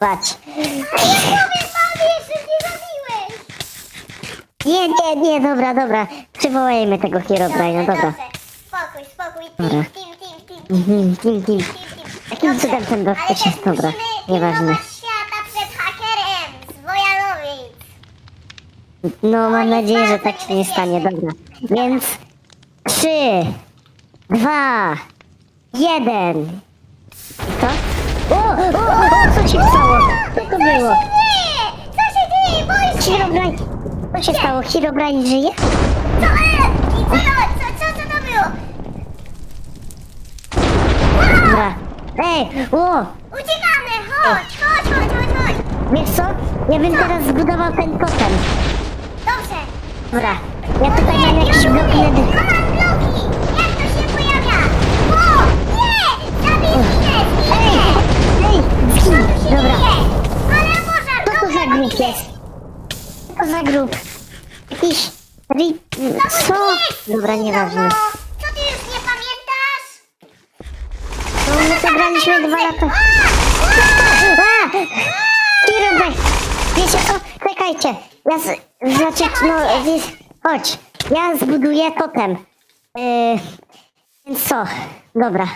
Patrz. Panie, jeszcze nie zabiłeś! Nie, nie, nie, dobra, dobra. Przywołajmy tego Herobrine'a, dobra. dobrze. Spokój, spokój. Dobra. Tim, tim, tim, tim, tim, Mhm. Jakim Dobrze, cudem ten ale się- też dobra, musimy nieważne. pilnować świata przed hakerem z Wojanowic. No, mam nadzieję, że tak się nie stanie, dobra. Więc trzy, dwa, jeden. Co? O, o, o, o, co się stało? Nie! Co się dzieje? Boję się! Herobrine, co się stało? Herobrine żyje? Co, e, i co, to, co, co, co to było? Dobra. Ej, o, Uciekamy! Chodź, chodź, chodź, chodź, chodź! wiesz co? Ja bym teraz zbudował ten totem. Dobrze. Dobra, ja tutaj mam jakiś blok nedy. To Grup? Jakiś... Ri... Co? Dobra, nieważne. Co ty już nie pamiętasz? No my to graliśmy dwa lata. Herobrine! Wiecie co? Czekajcie. Ja z... Znaczy, no, wiesz, chodź. Ja zbuduję totem. Yy, więc co? Dobra.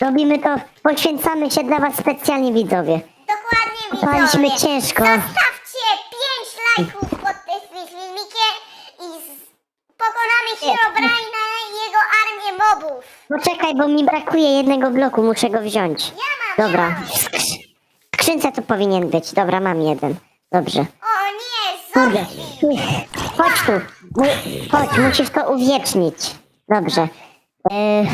Robimy to, poświęcamy się dla was specjalnie widzowie. Dokładnie widzowie. ciężko. Zostawcie 5 lajków Poczekaj, bo mi brakuje jednego bloku, muszę go wziąć. Ja mam, Dobra. ja mam. W skrzy- w skrzynce to powinien być. Dobra, mam jeden. Dobrze. O nie, Kurde. zombie! Chodź tu. Mu- Chodź, musisz to uwiecznić. Dobrze. Yy,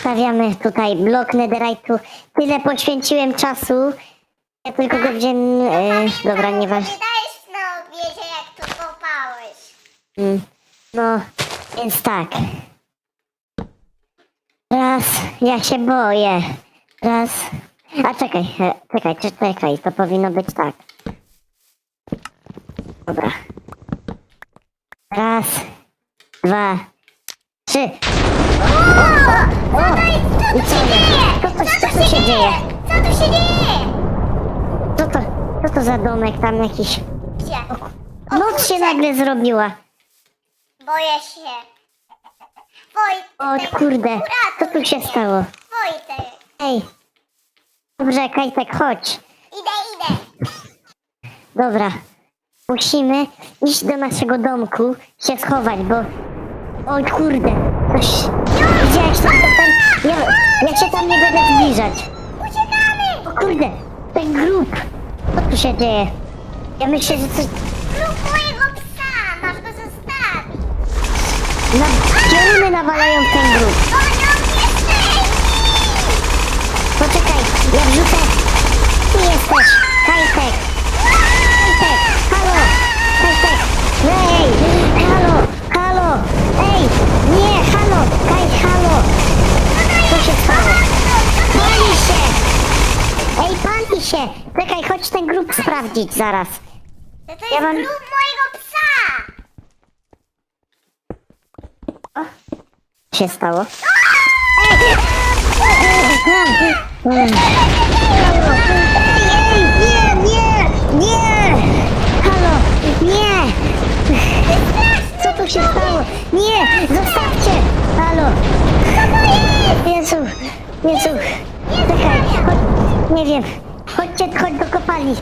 stawiamy tutaj blok netherite'u. Tyle poświęciłem czasu. Ja tylko go wziąłem... Yy, dobra, nieważne. Wydajesz na obiedzie, jak tu kopałeś. Mm, No, więc tak. Ja się boję. Raz. A czekaj, e, czekaj, czy- czekaj, to powinno być tak. Dobra. Raz, dwa, trzy. O! I co jest? Co to, co tu się dzieje? Co tu się dzieje? Co to, co to za domek tam jakiś? Gdzie? Noc się nagle zrobiła. Boję się. Wojtek. O kurde, co tu się stało? Wojtek. Ej. Dobrze, Kajtek, chodź. Idę, idę. Dobra. Musimy iść do naszego domku, się schować, bo... Oj kurde, coś... Widziałeś tam to ten... Ja, ja się tam nie będę zbliżać. Uciekamy! O kurde, ten grób. Co tu się dzieje? Ja myślę, że coś... Lub mojego psa. Masz go zostawić. Na... Pioruny nawalają w ten grób. Poczekaj, ja wrzucę... Ty jesteś, Kajtek. Kajtek, halo! Kajtek, ej! Halo, halo! Ej, nie, halo! Kaj, halo! Co się stało? Pali się! Ej, pali się! Czekaj, chodź ten grób sprawdzić zaraz. To, to Ja jest mam- grób mojego psa. Co się stało? Ej, nie, nie, nie! Halo, nie! Co tu się stało? Nie, zostawcie! Halo! Jezu, Jezu, czekaj, chodź, nie wiem, chodźcie, chodź do kopalni,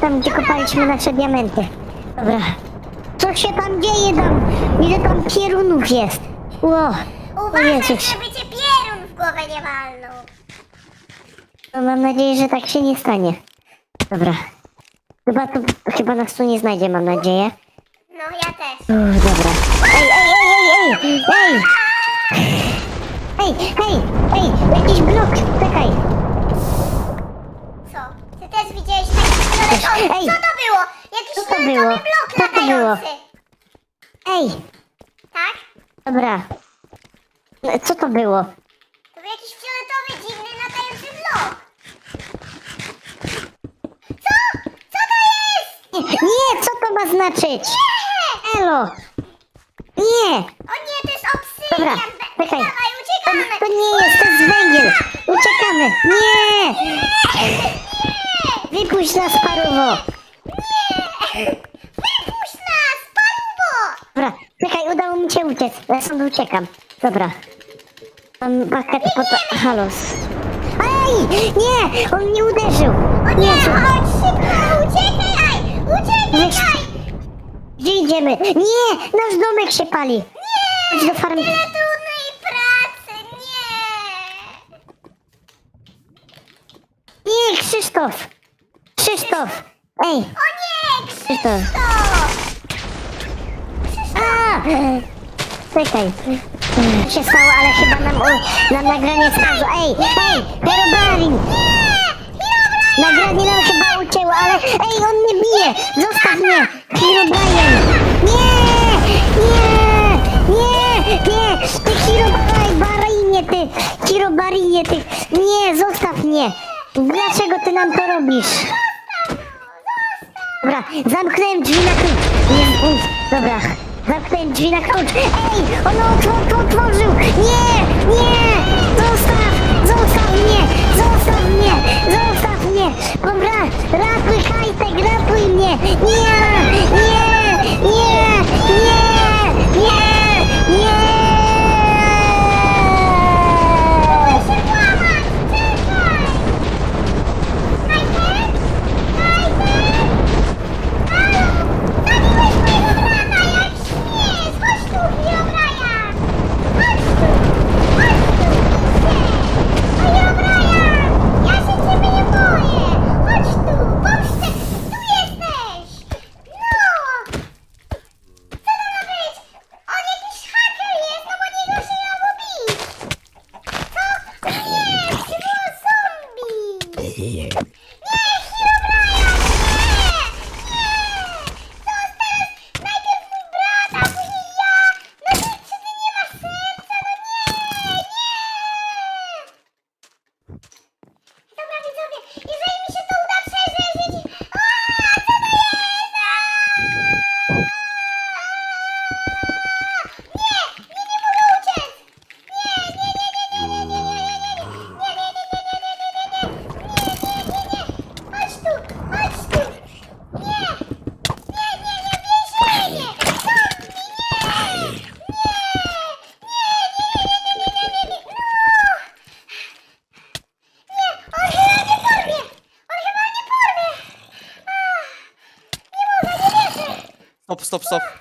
tam gdzie kopaliśmy nasze diamenty. Dobra, co się tam dzieje tam? Ile tam pierunów jest? Ło, Uważaj, Jezus. żeby cię pierun w głowę nie walnął. No mam nadzieję, że tak się nie stanie. Dobra. Chyba tu, chyba nas tu nie znajdzie, mam nadzieję. No ja też. Uff, dobra. Ej, ej, ej, ej, ej, ej! Ej, ej, ej, jakiś blok, czekaj. Co? Ty też widziałeś taki fioletowy... Ej! Co to było? Jakiś Co to fioletowy było? blok Co to było? latający. Ej, Tak? Dobra. Co to było? To był jakiś fioletowy, dziwny, latający blok. Co? Co to jest? Nie, co to ma znaczyć? Nie! Elo! Nie! O nie, to jest obsydian. Dobra, Be- czekaj. Dawaj, To, uciekamy. to nie jest, to jest węgiel! Uciekamy! Nie! Nie! Wypuść nas, paruwo! Wypuść nas, paruwo! Dobra, czekaj, udało mi się uciec. Ja stąd uciekam. Dobra. Mam pakiet pod... Halos. Ej! Nie! On mnie uderzył! O nie, co- chodź szybko, uciekaj! Uciekaj! Gdzie idziemy? Nie! Nasz domek się pali! Nie! Chodź do farmy. Tyle trudnej pracy, nie! Nie, Krzysztof! Krzysztof! Ej! O nie, Krzysztof! Krzysztof! A! Czekaj. Co się stało, ale chyba nam, u, nam nagranie spadło. Ej! Ej! Herobarin! Nagranie nam chyba ucięło, ale ej, on mnie bije! Zostaw mnie! Herobrine! Nie! Nie! Nie! Nie! Ty Herobarinie, ty! Herobarinie, ty! Nie! Zostaw mnie! Dlaczego ty nam to robisz? Dobra, zamknąłem drzwi na klucz. Nie, dobra, zamknąłem drzwi na klucz. Ej, on otw- to otworzył! Nie, nie! Zostaw, zostaw mnie, zostaw mnie, zostaw mnie! Dobra, ratuj Hajtek, ratuj mnie! Nie, nie, stop, stop.